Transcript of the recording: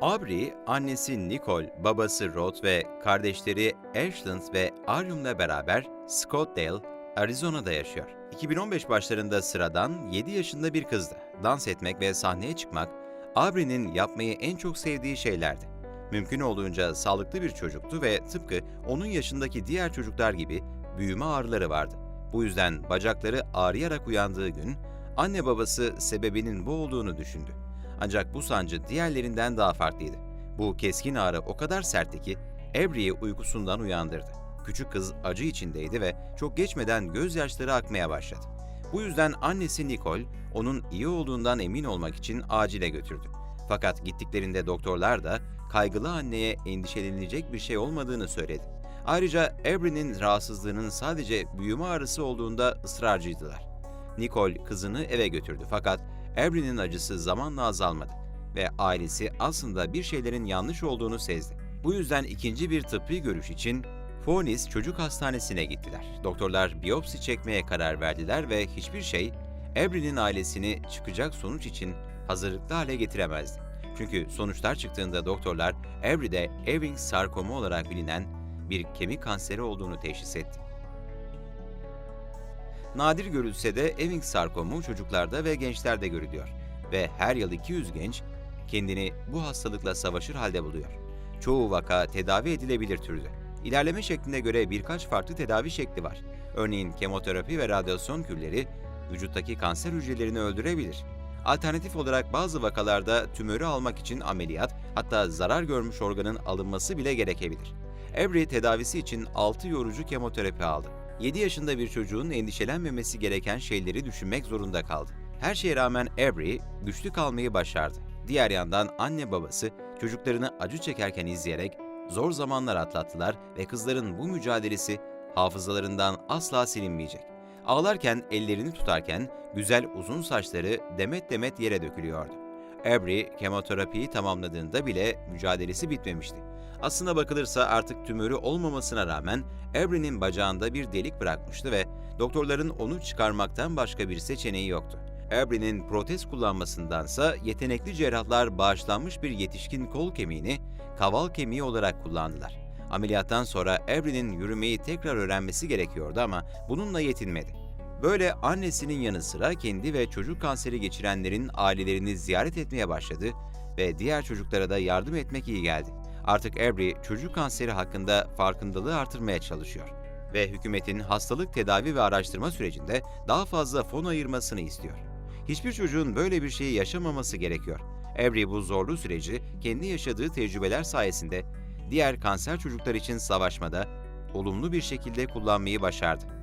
Aubrey, annesi Nicole, babası Rod ve kardeşleri Ashland ve Arium'la beraber Scottsdale, Arizona'da yaşıyor. 2015 başlarında sıradan 7 yaşında bir kızdı. Dans etmek ve sahneye çıkmak, Aubrey'nin yapmayı en çok sevdiği şeylerdi. Mümkün olduğunca sağlıklı bir çocuktu ve tıpkı onun yaşındaki diğer çocuklar gibi büyüme ağrıları vardı. Bu yüzden bacakları ağrıyarak uyandığı gün anne babası sebebinin bu olduğunu düşündü. Ancak bu sancı diğerlerinden daha farklıydı. Bu keskin ağrı o kadar sertti ki Avery'i uykusundan uyandırdı. Küçük kız acı içindeydi ve çok geçmeden gözyaşları akmaya başladı. Bu yüzden annesi Nicole onun iyi olduğundan emin olmak için acile götürdü. Fakat gittiklerinde doktorlar da kaygılı anneye endişelenilecek bir şey olmadığını söyledi. Ayrıca Avery'nin rahatsızlığının sadece büyüme ağrısı olduğunda ısrarcıydılar. Nicole kızını eve götürdü fakat Avery'nin acısı zamanla azalmadı ve ailesi aslında bir şeylerin yanlış olduğunu sezdi. Bu yüzden ikinci bir tıbbi görüş için Fornis Çocuk Hastanesi'ne gittiler. Doktorlar biyopsi çekmeye karar verdiler ve hiçbir şey Avery'nin ailesini çıkacak sonuç için hazırlıklı hale getiremezdi. Çünkü sonuçlar çıktığında doktorlar Avery'de Ewing sarkomu olarak bilinen bir kemik kanseri olduğunu teşhis etti. Nadir görülse de Ewing sarkomu çocuklarda ve gençlerde görülüyor ve her yıl 200 genç kendini bu hastalıkla savaşır halde buluyor. Çoğu vaka tedavi edilebilir türde. İlerleme şekline göre birkaç farklı tedavi şekli var. Örneğin kemoterapi ve radyasyon kürleri vücuttaki kanser hücrelerini öldürebilir. Alternatif olarak bazı vakalarda tümörü almak için ameliyat, hatta zarar görmüş organın alınması bile gerekebilir. Avery tedavisi için 6 yorucu kemoterapi aldı. 7 yaşında bir çocuğun endişelenmemesi gereken şeyleri düşünmek zorunda kaldı. Her şeye rağmen Avery güçlü kalmayı başardı. Diğer yandan anne babası çocuklarını acı çekerken izleyerek zor zamanlar atlattılar ve kızların bu mücadelesi hafızalarından asla silinmeyecek. Ağlarken ellerini tutarken güzel uzun saçları demet demet yere dökülüyordu. Avery kemoterapiyi tamamladığında bile mücadelesi bitmemişti. Aslına bakılırsa artık tümörü olmamasına rağmen Avery'nin bacağında bir delik bırakmıştı ve doktorların onu çıkarmaktan başka bir seçeneği yoktu. Avery'nin protez kullanmasındansa yetenekli cerrahlar bağışlanmış bir yetişkin kol kemiğini kaval kemiği olarak kullandılar. Ameliyattan sonra Avery'nin yürümeyi tekrar öğrenmesi gerekiyordu ama bununla yetinmedi. Böyle annesinin yanı sıra kendi ve çocuk kanseri geçirenlerin ailelerini ziyaret etmeye başladı ve diğer çocuklara da yardım etmek iyi geldi. Artık Avery çocuk kanseri hakkında farkındalığı artırmaya çalışıyor ve hükümetin hastalık tedavi ve araştırma sürecinde daha fazla fon ayırmasını istiyor. Hiçbir çocuğun böyle bir şeyi yaşamaması gerekiyor. Avery bu zorlu süreci kendi yaşadığı tecrübeler sayesinde diğer kanser çocuklar için savaşmada olumlu bir şekilde kullanmayı başardı.